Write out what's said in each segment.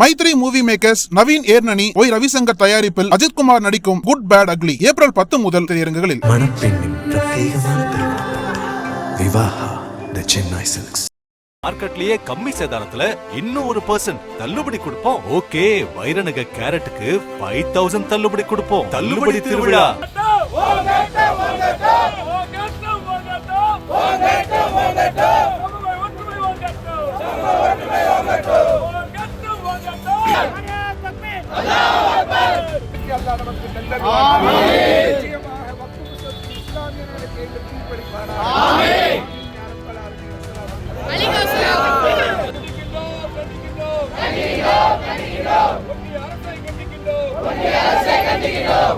Mythri movie makers Naveen Yerneni Y Ravishankar தயாரிப்பில் அஜித்குமார் நடிக்கும் good bad ugly April பத்து முதல் திரையரங்குகளில். மணப்பெண்ணின் பிரத்யேகமான திருமணம். விவாஹா த சென்னை சில்க்ஸ் மார்க்கெட்லயே கம்மி சேதாரத்துல இன்னும் ஒரு பர்சன்ட் தள்ளுபடி கொடுப்போம். ஓகே வைரநக கேரட்டுக்கு ஃபைவ் தௌசண்ட் தள்ளுபடி கொடுப்போம். தள்ளுபடி திருவிழா.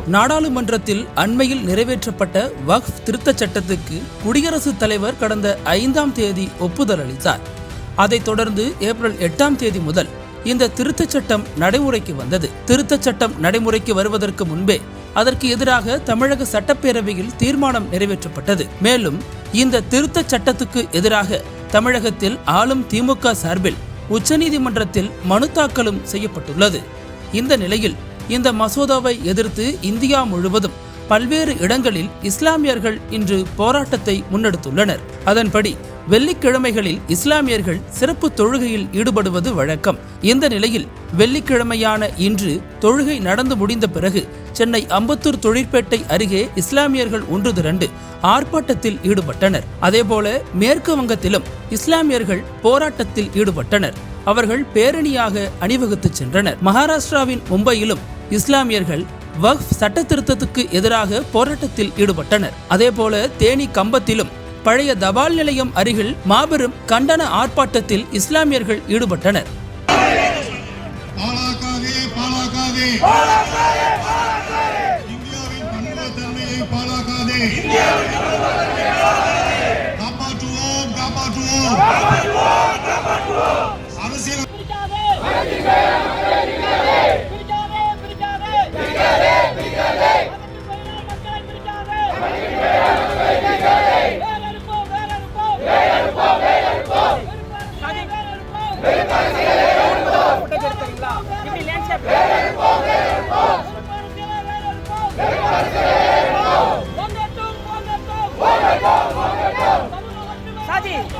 நாடாளுமன்றத்தில் அண்மையில் நிறைவேற்றப்பட்ட வக்ஃப் திருத்தச் சட்டத்துக்கு குடியரசுத் தலைவர் கடந்த ஐந்தாம் தேதி ஒப்புதல் அளித்தார். அதைத் தொடர்ந்து ஏப்ரல் எட்டாம் தேதி முதல் இந்த திருத்தச் சட்டம் நடைமுறைக்கு வந்தது. திருத்தச் சட்டம் நடைமுறைக்கு வருவதற்கு முன்பே அதற்கு எதிராக தமிழக சட்டப்பேரவையில் தீர்மானம் நிறைவேற்றப்பட்டது. மேலும் இந்த திருத்தச் சட்டத்துக்கு எதிராக தமிழகத்தில் ஆளும் திமுக சார்பில் உச்சநீதிமன்றத்தில் மனு தாக்கலும் செய்யப்பட்டுள்ளது. இந்த நிலையில் இந்த மசோதாவை எதிர்த்து இந்தியா முழுவதும் பல்வேறு இடங்களில் இஸ்லாமியர்கள் இன்று போராட்டத்தை முன்னெடுத்துள்ளனர். அதன்படி வெள்ளிக்கிழமைகளில் இஸ்லாமியர்கள் சிறப்பு தொழுகையில் ஈடுபடுவது வழக்கம். இந்த நிலையில் வெள்ளிக்கிழமையான இன்று தொழுகை நடந்து முடிந்த பிறகு சென்னை அம்பத்தூர் தொழிற்பேட்டை அருகே இஸ்லாமியர்கள் ஒன்று திரண்டு ஆர்ப்பாட்டத்தில் ஈடுபட்டனர். அதேபோல மேற்கு வங்கத்திலும் இஸ்லாமியர்கள் போராட்டத்தில் ஈடுபட்டனர். அவர்கள் பேரணியாக அணிவகுத்து சென்றனர். மகாராஷ்டிராவின் மும்பையிலும் இஸ்லாமியர்கள் வக்ஃப் சட்ட திருத்தத்துக்கு எதிராக போராட்டத்தில் ஈடுபட்டனர். அதேபோல தேனி கம்பத்திலும் பழைய தபால் நிலையம் அருகில் மாபெரும் கண்டன ஆர்ப்பாட்டத்தில் இஸ்லாமியர்கள் ஈடுபட்டனர். இந்தியாவின் பன்முகத்தன்மையை பாழாக்காதே 사진.